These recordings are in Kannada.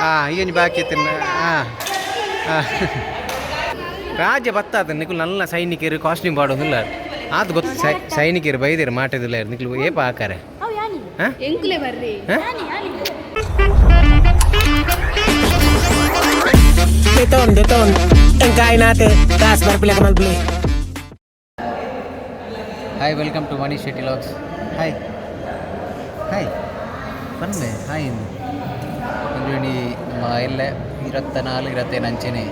ಹಾಂ ಈಗಂಜಿ ಬಾಕಿ ತಿನ್ನ ಹಾಂ ರಾಜ್ಯ ಬತ್ತಾದ ನಿಕ್ಲು ನಲ್ಲ ಸೈನಿಕರು ಕಾಸ್ಟ್ಯೂಮ್ ಪಾಡೋದಿಲ್ಲ ಅದು ಗೊತ್ತು ಸೈ ಸೈನಿಕರು ಬೈದಿರು ಮಾಟದಿಲ್ಲ ನಿಕ್ಲು ಏಪ ಹಾಕಾರೆ ಹಾಂ ಎಂಕುಲೆ ಬರ್ರಿ ಹಾಂ Deton, deton. Engkay natin. Taas barpila ka man play. Hi welcome to Mani Shetty logs hi hi ಬಂದೆ ಹಾಯ್ ಅಂಗಡಿ మా ಎಲ್ಲ ಇರತ್ತ ನಾಲ್ಕು ಇರತ್ತೇನು ಅಂಚೆನೆ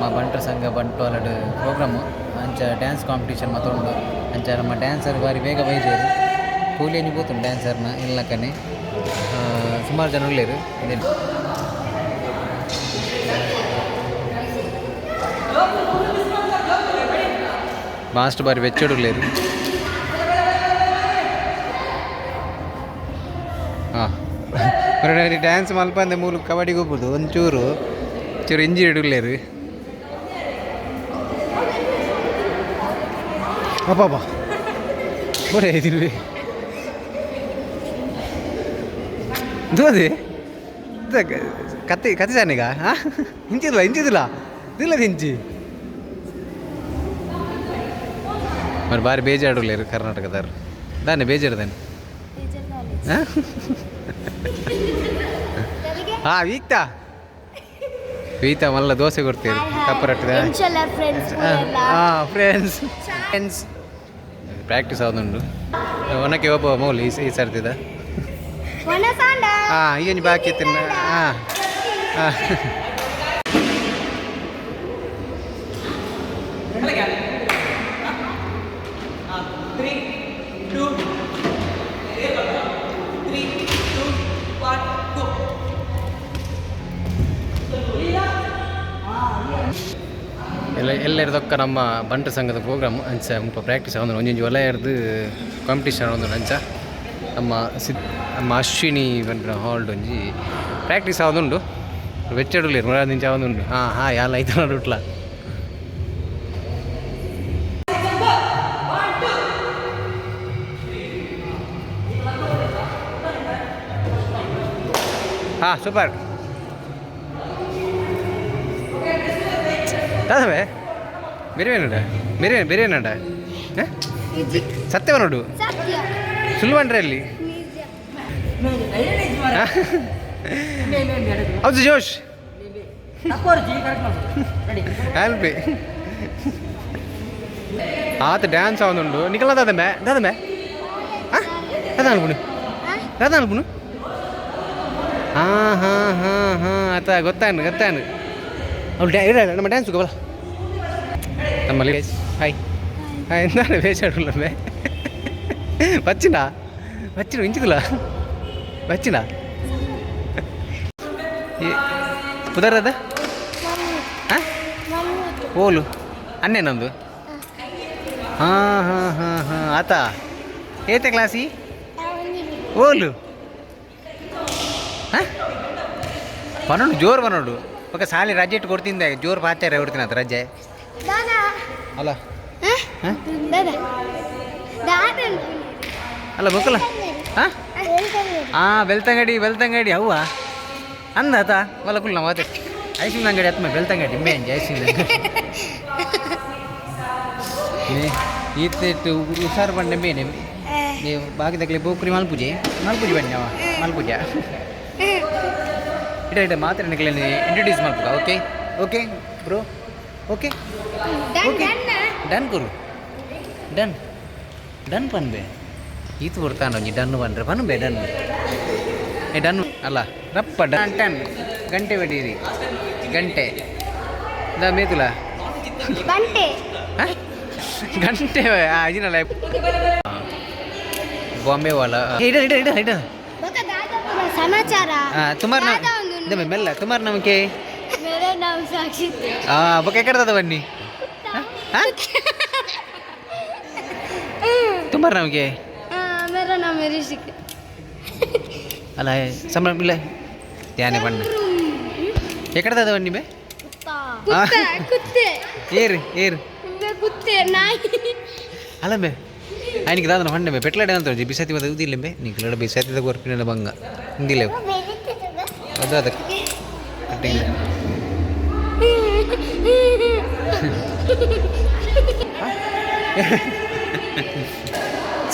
మా ಬಂಟರ ಸಂಘ ಬಂಟ್ವಾಲಡ್ ಪ್ರೋಗ್ರಾಮು ಅಂಚ ಡ್ಯಾನ್ಸ್ ಕಾಂಪಿಟೇಷನ್ ಮತ್ತೊಂದು ಅಂಚ ನಮ್ಮ ಡ್ಯಾನ್ಸರ್ ಬಾರಿ ಬೇಗ ಬೈದೇರು ಕೂಲಿಯನಿ పోతుంది ಡ್ಯಾನ್ಸರ್ನ ಇಲ್ಲಕನೆ ಸುಮಾರು ಜನ ಉಳ್ಳೇರು ಇದೇ ಮಾಸ್ಟ್ ಬಾರಿ వెచ్చడు లేదు మరి ಡ್ಯಾನ್ಸ್ ಮಲ್ಪಂದೆ ಮೂಲು ಕಬಡ್ಡಿಗೆ ಹೋಗ್ಬೋದು ಒಂಚೂರು ಚೂರು ಇಂಜಿ ಇಡಲೇರು ಅಪ್ಪ ಬರೇ ಇದಿರುವೆ ದೋದೆ ಕತ್ತಿ ಕತ್ತಿ ಸಾನಿಗ ಹಾಂ ಹಿಂಚಿದಿಲ್ಲ ಹಿಂಚಿದಿಲ್ಲ ಇದಿಲ್ಲ ಹಿಂಚಿ మరి భారీ బేజాడు లేరు కర్ణాటకదారు దాన్ని బేజాడు దాన్ని ಹಾಂ ವೀಕ್ತಾ? ವೀತಾ ಮಲ್ಲ ದೋಸೆ ಕೊಡ್ತೀರಿ. ಕಪ್ಪರಟ್ಟಿದೆ ಹಾಂ ಫ್ರೆಂಡ್ಸ್ ಫ್ರೆಂಡ್ಸ್ ಪ್ರಾಕ್ಟೀಸ್ ಆದೊಂಡು ಒನಕ್ಕೆ ಒಬ್ಬ ಮೌಲಿ ಈ ಈ ಸರ್ತಿದ. ಹಾಂ ಏನು ಬಾಕಿ ತಿನ್ನ ಹಾಂ. ಹಾಂ. ಎಲ್ಲ ಇರೋದೊಕ್ಕ ನಮ್ಮ ಬಂಟ್ರ ಸಂಘದ ಪ್ರೋಗ್ರಾಮ್ ಅಂಚ ಮುಲ್ಪ ಪ್ರಾಕ್ಟೀಸ್ ಆಗೊಂದು ಒಂಜಿ ಒಲ ಇರ್ದು ಕಾಂಪಿಟೀಷನ್ ಆಗೊಂದು ಅಂಚ ನಮ್ಮ ಸಿದ್ ನಮ್ಮ ಅಶ್ವಿನಿ ಬಂಡ್ರ ಹಾಲ್ಡ್ ಒಂಜಿ ಪ್ರಾಕ್ಟೀಸ್ ಆವೊಂದುಂಡು வெச்சடுள்ளே மழை நிஞ்சா வந்து ஆ ஆ யாழ் ஐத்தனா ரூட்ல ஆ ಸೂಪರ್ தாதவே ಬೇರೆ ಬೇರೆ ಬೇರೆ ನಡ ಸತ್ಯವ ನೋಡು. ಸುಲ್ವನ್ರಿ ಅಲ್ಲಿ ಹೌದು, ಜೋಶ್. ಆಲ್ಪಿ ಆತ ಡ್ಯಾನ್ಸ್ ಆವೊಂದುಂಡು ನಿಕಲ ದಾದ ಮೇ ದಾದ ಮೇ ದಾದ ಅನ್ಬುನು ದಾದ ಅನ್ಬುನು ಹಾಂ ಹಾಂ ಹಾಂ ಹಾಂ, ಆತ ಗೊತ್ತಾನು ಗೊತ್ತಾನು ಅವ್ಳು ಡ್ಯಾ ನಮ್ಮ ಡ್ಯಾನ್ಸ್ ಬಲ നമ്മളിൽ ഹായ് ആ എന്താണ് പേശാടുള്ളമ്മേ വച്ചിനാ വച്ചിനു ഇഞ്ചിക്കില്ല വച്ചിനാ ಕುದರದ ಓಲು. ಅನ್ನೇನೊಂದು ಹಾ. ಹಾ ಹಾ ಹಾ ಆತ? ಏತೆ ಕ್ಲಾಸಿ? ಓಲು. ಹಾ? ಬನ್ನೋಡು ಜೋರು ಬನೋಡು. ಓಕೆ ಸಾಲಿ ರಜೆ ಇಟ್ಟು ಕೊಡ್ತೀನಿ ಜೋರು ಪಾಚಾರ ಕೊಡ್ತೀನಿ ಆತ ರಜೆ. ಅಲ್ಲ ಅಲ್ಲ ಬಕ್ಕಲ್ಲ ಹಾಂ ಬೆಳ್ತಂಗಡಿ ಬೆಳ್ತಂಗಡಿ ಅವ್ವ ಅಂದಾತ ಒಲ್ಲ ಕುಲ್ಲ ಮಾತೆ ಐಸಿಂಗ್ ಅಂಗಡಿ ಹತ್ಮ ಬೆಳ್ತಂಗಡಿ ಮೇಂಜಿ ಐಸಿಂಗ್ ಈತಿಟ್ಟು ಹುಷಾರು ಬಂಡೆ ಮೇನೆ ನೀವು ಭಾಗದಾಗಲಿ ಬೋಕ್ರಿ ಮಲ್ಪೂಜೆ ಮಲ್ಪೂಜೆ ಬನ್ನಿ ಅವ ಮಲ್ಪೂಜೆ ಇಡ ಇಡ ಮಾತ್ರ ಇಂಟ್ರಡ್ಯೂಸ್ ಮಾಡ್ಬೋದಾ okay okay bro okay done Okay. Done done done done done ಪನ್ಬೆ ಈತು ನೀ ಡನ್ ಬಂದ್ರೆ. ಪನ್ಬೆ ಡನ್ ಏ ಡನ್ ಅಲ್ಲ ರಪ್ಪ ಡನ್ ಟನ್ ಗಂಟೆ ಬಡೀರಿ ಗಂಟೆ. ದ ಮೇತುಲ? ಗಂಟೆ. ಅಜಿನಲ್ಲ ಬಾಂಬೆ ವಾಲ. ಇಡ ಇಡ ಇಡ ಇಡ. ಸಮಾಚಾರ. ತುಮಾರ್ ನಮ್ಮ ಮೆಲ್ಲ ತುಮಾರ್ ನಮಗೆ. ಮೇರೆ ನಾವು ಸಾಕ್ಷಿ ಆ ಬೊಕ್ಕ ಎಕಡದ ಬನ್ನಿ ಹಾಂ ತುಮಾರ್ ನಮಗೆ ಮೇರೆ ನಾವು ಮೆರಿಸಿಕ್ ಅಲ್ಲ ಸಂಬಳ ಇಲ್ಲ ಯಾನೆ ಬಣ್ಣ ಎಕಡದ ಬನ್ನಿ ಬೇ ಕುತ್ತೆ ಕುತ್ತೆ ಏರು ಏರು ಬೆ ಕುತ್ತೆ ನಾಯಿ ಅಲ್ಲ ಬೇ ఆయనకి దాదాపు పండి బే పెట్లడే అంటారు బిసతి వద ఉదిలే బే నీకు లడ బిసతి ద కొర్పిన బంగ ఇందిలే వద్దు అద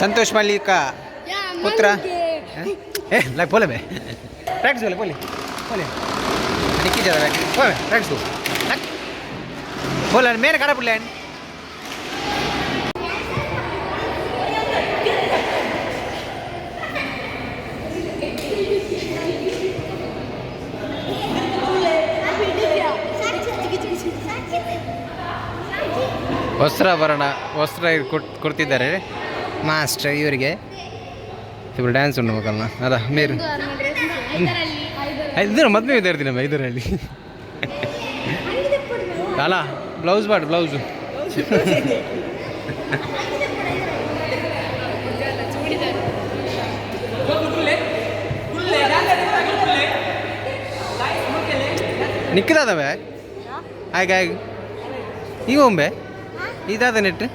संतोष मलिक का पुत्र लाई बोले बे राइट बोले बोले बोले निकी जा राइट बोले राइट बोले बोले मेरे कड़ा बोले ವಸ್ತ್ರಾಭರಣ ವಸ್ತ್ರ ಇವ್ರು ಕೊಟ್ ಕೊಡ್ತಿದ್ದಾರೆ. ಮಾಸ್ಟರ್ ಇವರಿಗೆ. ಇವರು ಡ್ಯಾನ್ಸ್ ಉಂಟು ಅದ ಮೇರು. ಇದರ ಮದುವೆ ವಿದ್ಯಾರ್ಥಿ ನಮ್ಮ ಇದರಲ್ಲಿ ಅಲ್ಲ ಬ್ಲೌಸ್ ಮಾಡಿ ಬ್ಲೌಸು ನಿಕ್ಕದಾದವೆ ಹಾಗೆ ಹಾಗೆ. ಈಗ ಒಂಬೆ ಇದಾದ ನೆಟ್ಟು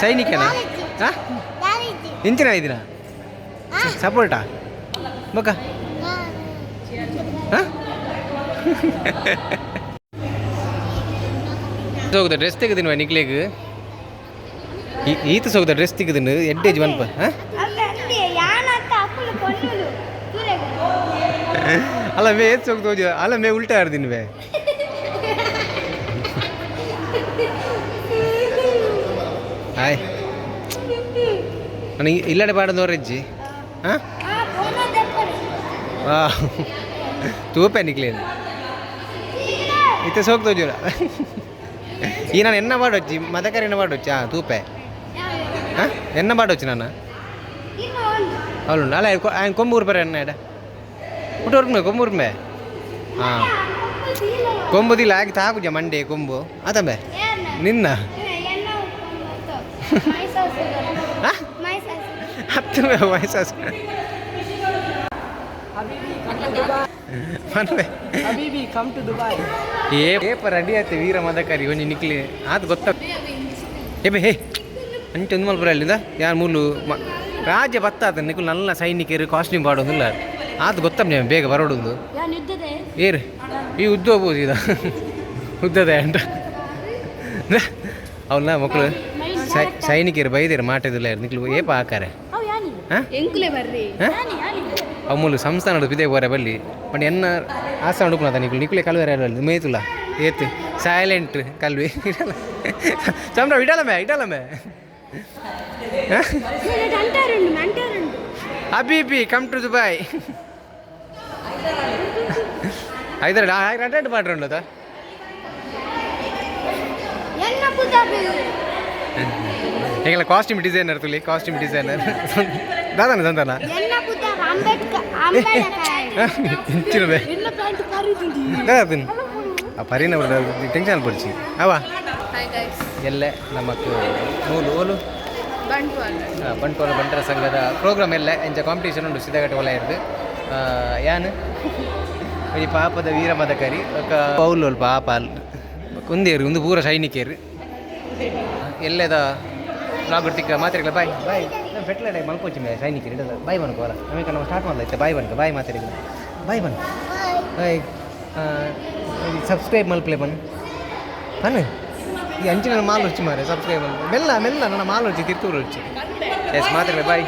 ಸೈನಿಕನಾ? ಹಾಂ? ಇಂಚಿನ ಇದ್ದೀರಾ ಸಪೋರ್ಟಾ ಬಕ್ಕ ಸೋಗದ ಡ್ರೆಸ್ ತೆಗೆದಿನ ನಿಕ್ಲೇಗ ಈತ ಸೋಗದ ಡ್ರೆಸ್ ತೆಗೆದಿನ ಎಡ್ಡೇಜ್ ಬನ್ಪ ಹಾಂ? ಅಲ್ಲ ಮೇ ಏತ್ ಸೋಗ್ದು ತೋಜ ಅಲ್ಲ ಮೇ ಉಲ್ಟಾ ಆಡ್ದಿನಿ ಬೇ ಹಾಯ್ ನನಗೆ ಇಲ್ಲಡೆ ಪಾಡದವ್ರಜ್ಜಿ ಹಾಂ ವಾ ತೂಪೆ ನಿಕ್ಲೇನು ಇತ್ತೆ ಸೋಗ್ದು ಜೋರ ಈ ನಾನು ಎನ್ನ ಪಾಡೊಚ್ಚಿ ಮದಕರಿನ ಪಾಡೊಚ್ಚಿ ಹಾಂ ತೂಪೆ ಹಾಂ ಎನ್ನ ಪಾಡೊಚ್ಚಿ ನಾನು ಅವಳು ಅಲ್ಲ ఆయన కొమ్మూరు పేరు ఎన్న ఎడ ఒకటి వరకు కొమ్మూరు మే కొంబుది లాగి తాకుజ మండే కొంబు అతమే నిన్న ಹತ್ತುವೆ ವಯಸ್ಸು Habibi, come to Dubai. ಏ ಪೇಪರ್ ರೆಡಿ ಆಯ್ತು ವೀರ ಮದಕರಿ ಒಂದು ನಿಕ್ಲಿ ಅದು ಗೊತ್ತ ಬೇ ಹೇ. ಅಂಚೆ ಒಂದು ಮಲ್ಪುರ ಅಲ್ಲಿಂದ? ಯಾರು ಮೂಲು ರಾಜ ಭತ್ತ ಅದ ನಿಕ್ಲು ನಲ್ಲ ಸೈನಿಕರು ಕಾಸ್ಟ್ಯೂಮ್ ಮಾಡೋದಿಲ್ಲ ಅದು ಗೊತ್ತಮ್ಮ ಬೇಗ ಬರೋಡೋದು. ಏರು. ಈ ಉದ್ದ ಹೋಗ್ಬೋದು ಇದ ಉದ್ದದೆ ಅಂತ. ಅವ್ನ ಮಕ್ಕಳು ಸೈ ಸೈನಿಕರು ಬೈದಿರು ಮಾಟದಿಲ್ಲ ನಿಕ್ಲು ಏಪ ಹಾಕಾರೆ ಹಾಂ ಎಂಕುಲೆ ಬರ್ರಿ ಅಮ್ಮುಲು ಸಂಸ್ಥಾನದ ಬಿದೆ ಬೋರೆ ಬಲ್ಲಿ ಬಟ್ ಎನ್ನ ಆಸ ಹುಡುಕುನ ನಿಕ್ಲು ನಿಕ್ಲೆ ಕಲ್ವೇರ ಅಲ್ಲಿ ಮೇತುಲ ಏತು ಸೈಲೆಂಟ್ ಕಲ್ವಿ ಚಮ್ರ ಇಡಲಮೆ ಇಡಲಮೆ అంటారండి అంటారండి ಅಬೀಬಿ ಕಮ್ ಟು ದುಬೈ ಐದರ ರೆಂಟೆಂಟ್ ಮಾಡ್ರಿ ಉಂಡದ ఎన్న పుతాబి எங்களை காஸ்டியூம் டிசைனர் துளி காஸ்டியூம் டிசைனர் தாதானே தாதானா இன்ச்சிருவே தாதின் பರೀನ ಟೆನ್ಷನ್ ಬರ್ಚಿ ಅವ ಎಲ್ಲೆ ನಮಕ್ ನೂಲು ಓಲು ಬಂಟ್ವಾಲ ಬಂಟರ ಸಂಘದ ಪ್ರೋಗ್ರಾಮ್ ಎಲ್ಲ ಎಂಚ ಕಾಂಪಿಟೇಷನ್ ಉಂಟು ಸಿದ್ದಘಟ್ಟ ವಲಯ ಇರ್ದು ಯಾನು ಈ ಪಾಪದ ವೀರಮದ ಕರಿ ಪೌಲ್ ಪಾಪ ಅಲ್ಲ ಕುಂದೇರು ಒಂದು ಪೂರ ಶೈನಿಕೇರು ಎಲ್ಲದ? ಬ್ಲಾಗ್ ಹುಡ್ತಿಕ್ಕ ಮಾತಾಡಿಲ್ಲ ಬಾಯ್. ಬಾಯ್ ನಾನು ಬೆಟ್ಲಡೆ ಮಲ್ಕೋಚಿ ಮೇಲೆ ಸೈನಿಕರು ಇಡಲ್ಲ ಬಾಯ್ ಬನ್ಕೋ ಅಲ್ಲ ನಮಗೆ ನಾವು ಸ್ಟಾರ್ಟ್ ಮಾಡಲೈತೆ ಬಾಯ್ ಬನ್ಕ, ಬಾಯ್ ಮಾತಾಡಿಲ್ಲ ಬಾಯ್ ಬನ್ ಬಾಯ್. ಸಬ್ಸ್ಕ್ರೈಬ್ ಮಲ್ಪಲೆ ಬನ್ ಬನ್ ಈ ಅಂಚಿನ ಮಾಲು ರುಚಿ ಮಾರೆ ಸಬ್ಸ್ಕ್ರೈಬ್ ಮಲ್ಪ ಮೆಲ್ಲ ಮೆಲ್ಲ, ನನ್ನ ಮಾಲು ರುಚಿ, ತಿರ್ತೂರು ರುಚಿ. ಎಸ್ ಮಾತ್ರೆ ಬಾಯ್.